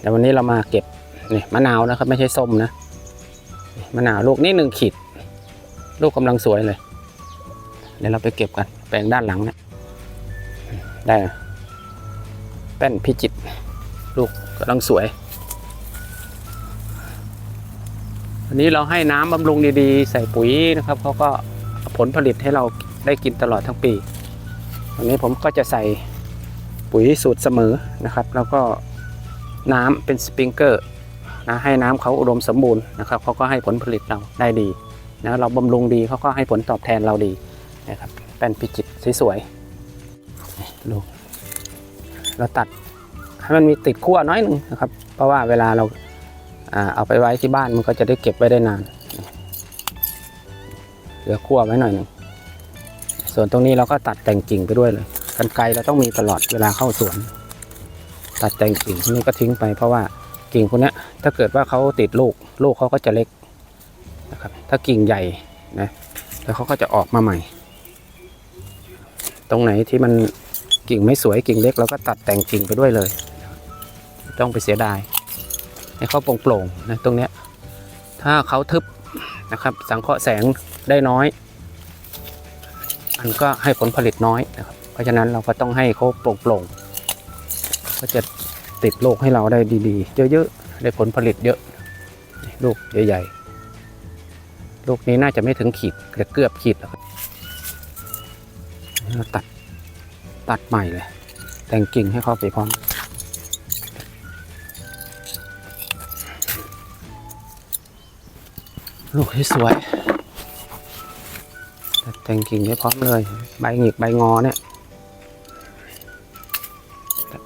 เดี๋ยววันนี้เรามาเก็บนี่มะนาวนะครับ ไม่ใช่ส้มนะมะนาวลูกนี่หนึ่งขีด ลูกกำลังสวยเลย เดี๋ยวเราไปเก็บกัน แปลงด้านหลังเนี่ยได้แป้นพิจิตรลูกกำลังสวยวันนี้เราให้น้ำบำรุงดีๆ ใส่ปุ๋ยนะครับเขาก็ผลผลิตให้เราได้กินตลอดทั้งปี วันนี้ผมก็จะใส่ปุ๋ยสูตรเสมอนะครับ แล้วก็ น้ำเป็นสปริงเกอร์นะให้น้ำเขาอุดมสมบูรณ์นะครับเขาก็ให้ผลผลิตเราได้ดีนะเราบำรุงดีเขาก็ให้ผลตอบแทนเราดีนะครับแป้นพิจิตรสวยๆนี่ลูเราตัดให้มันมีติดขั้วน้อยหนึ่งนะครับ เพราะว่าเวลาเราอเอาไปไว้ที่บ้านมันก็จะได้เก็บไว้ได้นาน เหลือขั้วไว้หน่อยหนึ่งส่วนตรงนี้เราก็ตัดแต่งกิ่งไปด้วยเลยกันไกรเราต้องมีตลอดเวลาเข้าสวน ตัดแต่งกิ่งพวกนี่ก็ทิ้งไปเพราะว่ากิ่งพวกนี้ถ้าเกิดว่าเขาติดลูกลูกเขาก็จะเล็กนะครับถ้ากิ่งใหญ่นะแล้วเขาก็จะออกมาใหม่ ตรงไหนที่มันกิ่งไม่สวยกิ่งเล็กเราก็ตัดแต่งกิ่งไปด้วยเลย ต้องไปเสียดายให้เขาโปร่งๆนะตรงเนี้ยถ้าเขาทึบนะครับ สังเคราะห์แสงได้น้อย มันก็ให้ผลผลิตน้อยนะครับ เพราะฉะนั้นเราก็ต้องให้เขาโปร่งๆ ก็จะติดลูกให้เราได้ดีๆ เยอะๆ ได้ผลผลิตเยอะลูกใหญ่ๆลูกนี้น่าจะไม่ถึงขีดแต่เกือบขีดแล้วตัดตัดใหม่เลย แต่งกิ่งให้เขาไปพร้อมลูกให้สวย แต่งกิ่งให้พร้อมเลย ใบหงิกใบงอเนี่ย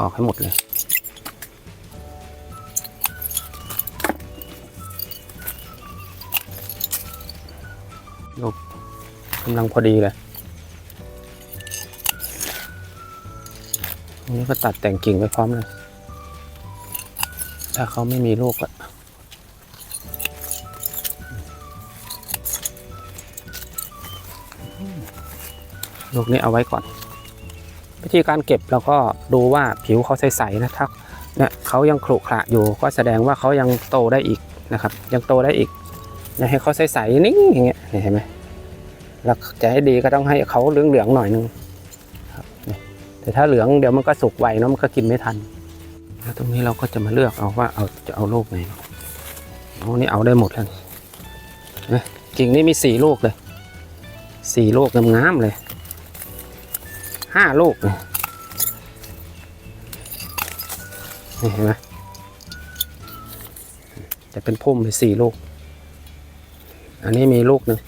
ออกให้หมดเลยลูกกำลังพอดีเลยอันนี้ก็ตัดแต่งกิ่งไปพร้อมเลย ถ้าเขาไม่มีลูกอะลูกนี้เอาไว้ก่อน วิธีการเก็บเราก็ดูว่าผิวเขาใสๆนะถ้าเนี่ยเขายังขรุขระอยู่ก็แสดงว่าเขายังโตได้อีกนะครับ ยังโตได้อีกอยให้เขาใสๆนิ่งอย่างเงี้ยเห็นไหมแล้วจะให้ดีก็ต้องให้เขาเหลืองๆหน่อยนึงครับแต่ถ้าเหลืองเดี๋ยวมันก็สุกไวเนาะมันก็กินไม่ทันแล้วตรงนี้เราก็จะมาเลือกเอาว่าเอาจะเอาลูกไหนเอานี่เอาได้หมดแล้วนี่กิ่งนี่มีสี่ลูกเลยสี่ลูกงามๆเลย ห้าลูกนี่นี่เห็นไหมจะเป็นพุ่มไปสี่ลูก อันนี้มีลูกหนึ่ง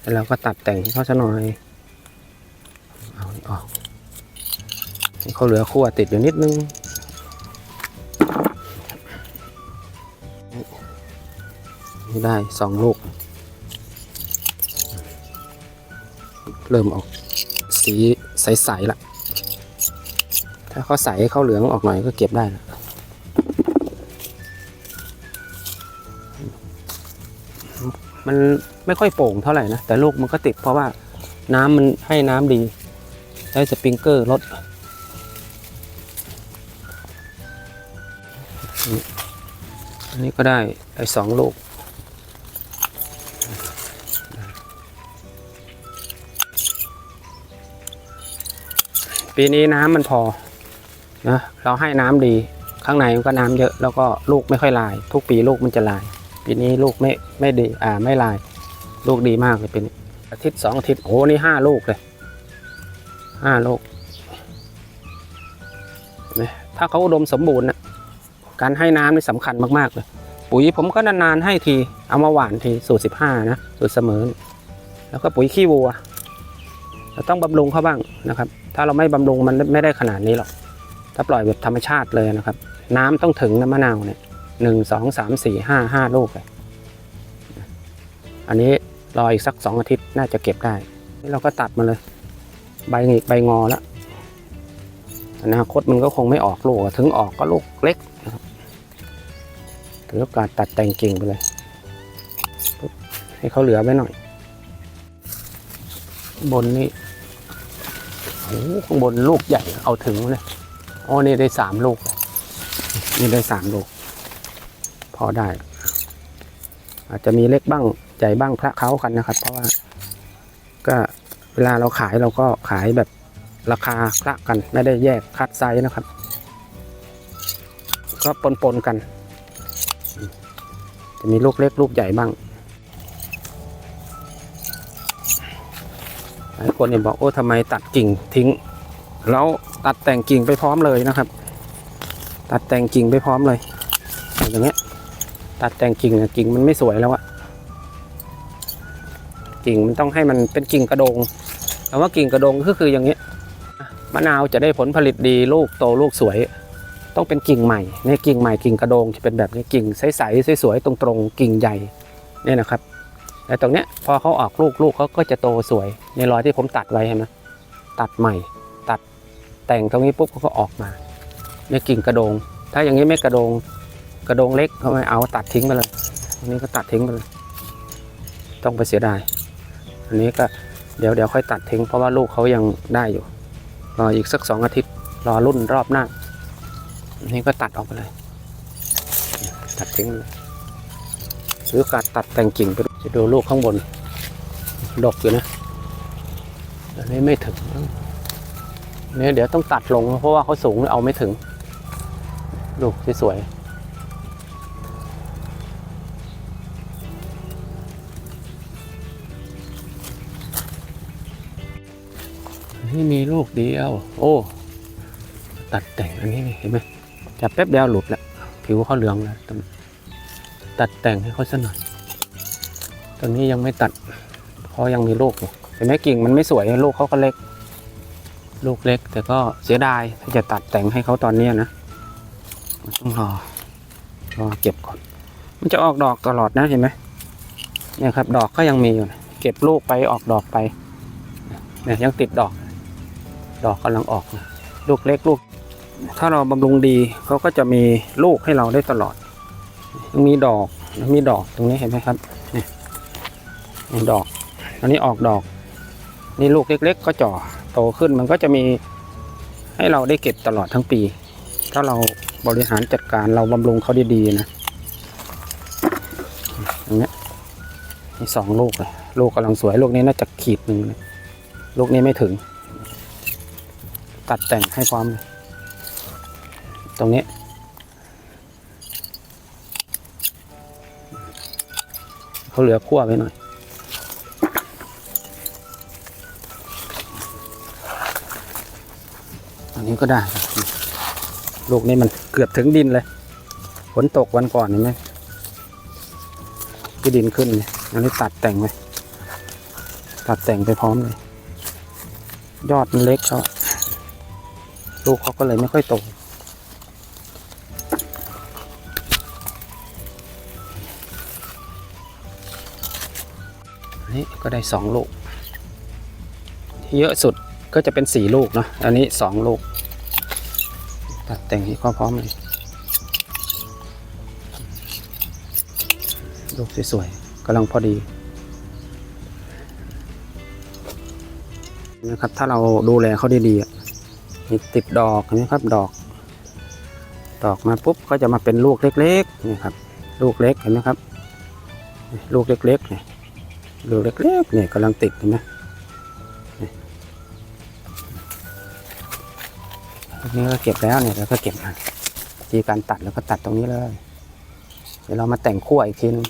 แล้วเราก็ตัดแต่งให้เขาซะหน่อย เอานี่ออกนี่เขาเหลือขั้วติดอยู่นิดนึง นี่ได้สองลูก เริ่มออก สีใสๆละถ้าเขาใสเขาเหลืองออกหน่อยก็เก็บได้ละมันไม่ค่อยโป่งเท่าไหร่นะ แต่ลูกมันก็ติดเพราะว่าน้ำมันให้น้ำดี ได้สปริงเกอร์ลดอันนี้ก็ได้ได้สองลูก ปีนี้น้ำมันพอนะเราให้น้ำดี ข้างในมันก็น้ำเยอะแล้วก็ลูกไม่ค่อยลาย ทุกปีลูกมันจะลาย ปีนี้ลูกไม่ไม่ดีอ่าไม่ลาย ลูกดีมากเลยป็นอาทิตย์สองอาทิตย์โอ้นี่ห้าลูกเลยห้าลูกเนไหมถ้าเขาอุดมสมบูรณ์นะการให้น้ำนี่สำคัญมากๆเลยปุ๋ยผมก็นานๆให้ที เอามาหว่านทีสูตรสิบห้านะ สูตรเสมอ แล้วก็ปุ๋ยขี้วัว เราต้องบำรุงเขาบ้างนะครับ ถ้าเราไม่บำรุงมันไม่ได้ขนาดนี้หรอก ถ้าปล่อยแบบธรรมชาติเลยนะครับ น้ำต้องถึงน้ำมะนาวเนี่ยหนึ่งสองสามสี่ห้าห้าลูกเลยอันนี้รออีกสักสองอาทิตย์น่าจะเก็บได้ นี่เราก็ตัดมาเลย ใบหงิกใบงอแล้วอนาคตมันก็คงไม่ออกลูกถึงออกก็ลูกเล็กนะครับถือโอกาสตัดแต่งกิ่งไปเลย ให้เขาเหลือไว้หน่อย บนนี่ หข้างบนลูกใหญ่เอาถึงเลยอ๋อนี่ได้สามลูก นี่ได้สามลูก พอได้ อาจจะมีเล็กบ้างใหญ่บ้างคละเคล้ากันนะครับ เพราะว่า ก็เวลาเราขายเราก็ขายแบบราคาคละกัน ไม่ได้แยกคัดไซส์นะครับ ก็ปนๆกัน จะมีลูกเล็กลูกใหญ่บ้าง หลายคนเนี่ยบอกโอ้ทำไมตัดกิ่งทิ้ง แล้วตัดแต่งกิ่งไปพร้อมเลยนะครับ ตัดแต่งกิ่งไปพร้อมเลยอย่างเงี้ยตัดแต่งกิ่งเนี่ยกิ่งมันไม่สวยแล้วอะกิ่งมันต้องให้มันเป็นกิ่งกระโดงคำว่ากิ่งกระโดงก็คืออย่างเงี้ยมะนาวจะได้ผลผลิตดีลูกโตลูกสวย ต้องเป็นกิ่งใหม่เนี่ยกิ่งใหม่กิ่งกระโดงจะเป็นแบบนี้กิ่งใสๆสวยๆตรงๆ กิ่งใหญ่เนี่ยนะครับ แต่ตรงเนี้ยพอเขาออกลูกลูกเขาก็จะโตสวย ในรอยที่ผมตัดไว้เห็นไหมตัดใหม่ ตัดแต่งตรงนี้ปุ๊บเขาก็ออกมาเนี่กิ่งกระโดง ถ้าอย่างนี้ไม่กระโดงกระโดงเล็กเขาไม่เอาตัดทิ้งไปเลยอันนี้ก็ตัดทิ้งไปเลย ต้องไปเสียดาย อันนี้ก็เดี๋ยวเดี๋ยวค่อยตัดทิ้ง เพราะว่าลูกเขายังได้อยู่รออีกสักสองอาทิตย์รอรุ่นรอบหน้าอันนี้ก็ตัดออกไปเลย ตัดทิ้งเลย หรือการตัดแต่งกิ่งไปจะดูลูกข้างบน ดกอยู่นะอันนี้ไม่ถึงอันนี้เดี๋ยวต้องตัดลงเพราะว่าเขาสูงเอาไม่ถึง ลูกสวยนี่มีลูกเดียว โอ้ ตัดแต่งอันนี้เห็นไหมจับแป๊บเดียวหลุดแล้ว ผิวเขาเหลืองแล้ว ตัดแต่งให้เขาสักหน่อยตอนนี้ยังไม่ตัดเพราะยังมีลูกอยู่เห็นไหมกิ่งมันไม่สวยลูกเขาก็เล็ก ลูกเล็ก แต่ก็เสียดายถ้าจะตัดแต่งให้เขาตอนนี้นะต้องรอรอเก็บก่อน มันจะออกดอกตลอดนะเห็นไหมเนี่ยครับ ดอกก็ยังมีอยู่นะเก็บลูกไปออกดอกไปเนี่ยยังติดดอก ดอกกำลังออกนะลูกเล็กลูก ถ้าเราบำรุงดีเขาก็จะมีลูกให้เราได้ตลอด มีดอกมีดอกตรงนี้เห็นไหมครับนี่มีดอกอันนี้ออกดอก นี่ลูกเล็ก ๆ ก็จ่อโตขึ้นมันก็จะมีให้เราได้เก็บตลอดทั้งปี ถ้าเราบริหารจัดการเราบำรุงเขาดีๆนะอย่างเนี้ยมีสองลูกเลยลูกกำลังสวยลูกนี้น่าจะขีดหนึ่งลูกนี้ไม่ถึง ตัดแต่งให้พร้อมตรงนี้ เขาเหลือขั้วไว้หน่อย อันนี้ก็ได้ลูกนี้มันเกือบถึงดินเลยฝนตกวันก่อนเห็นไหมที่ดินขึ้นอันนี้ตัดแต่งไปตัดแต่งไปพร้อมเลย ยอดมันเล็กเขาลูกเขาก็เลยไม่ค่อยโต นนี้ก็ได้สองลูกที่เยอะสุดก็จะเป็นสี่ลูกเนาะ อันนี้สองลูก ตัดแต่งให้พร้อมๆเลย ลูกสวยๆกำลังพอดีนะครับ ถ้าเราดูแลเขาดีๆมีติดดอกเห็นะครับดอก ดอกมาปุ๊บก็จะมาเป็นลูกเล็กๆนี่ครับ ลูกเล็กเห็นไหมครับ ลูกเล็กๆเนี่ย ลูกเล็กๆเนี่ยกำลังติดเห็นไหมนี่ลูกนี้ก็เก็บแล้วเนี่ยแล้วก็เก็บมาทีการตัดแล้วก็ตัดตรงนี้เลย เดี๋ยวเรามาแต่งขั้วอีกทีนึง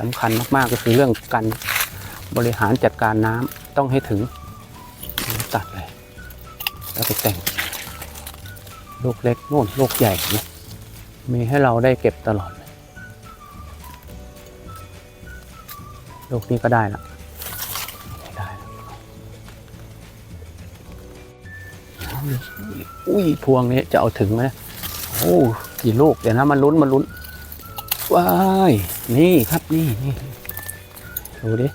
สำคัญมากๆก็คือเรื่องการบริหารจัดการน้ำต้องให้ถึงตัดเลยแล้วไปแต่งลูกเล็กโน่นลูกใหญ่เนี่ยมีให้เราได้เก็บตลอด ลูกนี้ก็ได้ละได้ละอุ้ยพวงนี้จะเอาถึงไหมโอ้กี่ลูกเดี๋ยวนะมันลุ้นมันลุ้นว้ายนี่ครับนี่นี่ดูดิ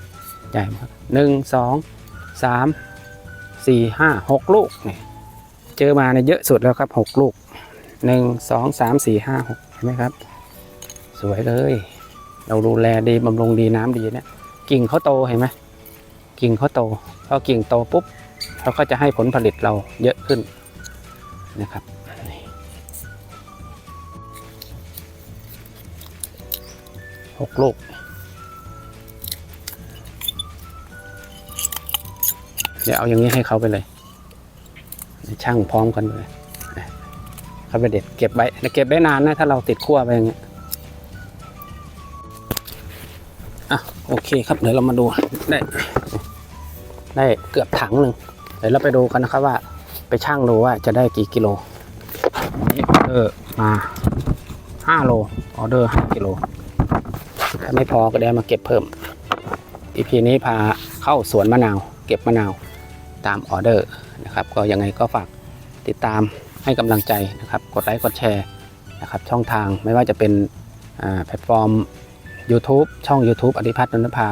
ใหญ่มากหนึ่งสองสามสี่ห้าหกลูกเนี่ยเจอมาในยเยอะสุดแล้วครับหกลูกหนึ่งสองสามสี่ห้าหกเห็นไหมครับ สวยเลย เราดูแลดีบำรุงดีน้ำดีเนี่ย กิ่งเขาโตเห็นไหมกิ่งเขาโตพอกิ่งโตปุ๊บเขาก็จะให้ผลผลิตเราเยอะขึ้นนะครับหกลูกเดี๋ยวเอาอย่างนี้ให้เขาไปเลย ช่างพร้อมกันเลยเขาไปเด็ดเก็บไว้เก็บได้นานนะถ้าเราติดขั้วไปอย่างเงี้ย เคครับเดี๋ยวเรามาดูได้ได้เกือบถังหนึ่งเดี๋ยวเราไปดูกันนะครับว่า ไปช่างดูว่าจะได้กี่กิโลอันนี้ออเดอร์มาห้าโลออเดอร์ห้ากิโลถ้าไม่พอก็ได้มาเก็บเพิ่ม EP นี้พาเข้าสวนมะนาว เก็บมะนาวตามออเดอร์นะครับ ก็ยังไงก็ฝากติดตามให้กำลังใจนะครับ กดไลค์กดแชร์นะครับ ช่องทางไม่ว่าจะเป็นแพลตฟอร์ม YouTube ช่อง YouTube อธิพัฒน์นนทภา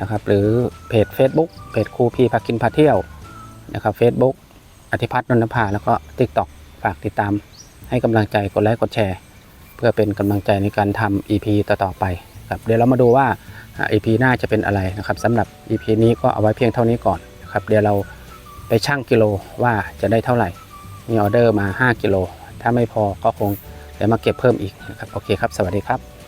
นะครับหรือเพจ Facebook เพจครูพีพากินพาเที่ยวนะครับ Facebook อธิพัฒน์นนทภาแล้วก็ TikTok ฝากติดตามให้กำลังใจกดไลค์กดแชร์ เพื่อเป็นกำลังใจในการทำ EP ต่อๆไปครับเดี๋ยวเรามาดูว่าอ่า EP หน้าจะเป็นอะไรนะครับสำหรับ EP นี้ก็เอาไว้เพียงเท่านี้ก่อนนะครับเดี๋ยวเราไปชั่งกิโลว่าจะได้เท่าไหร่ มีออเดอร์มา 5 กิโล ถ้าไม่พอก็คงเดี๋ยวมาเก็บเพิ่มอีกนะครับโอเคครับ สวัสดีครับ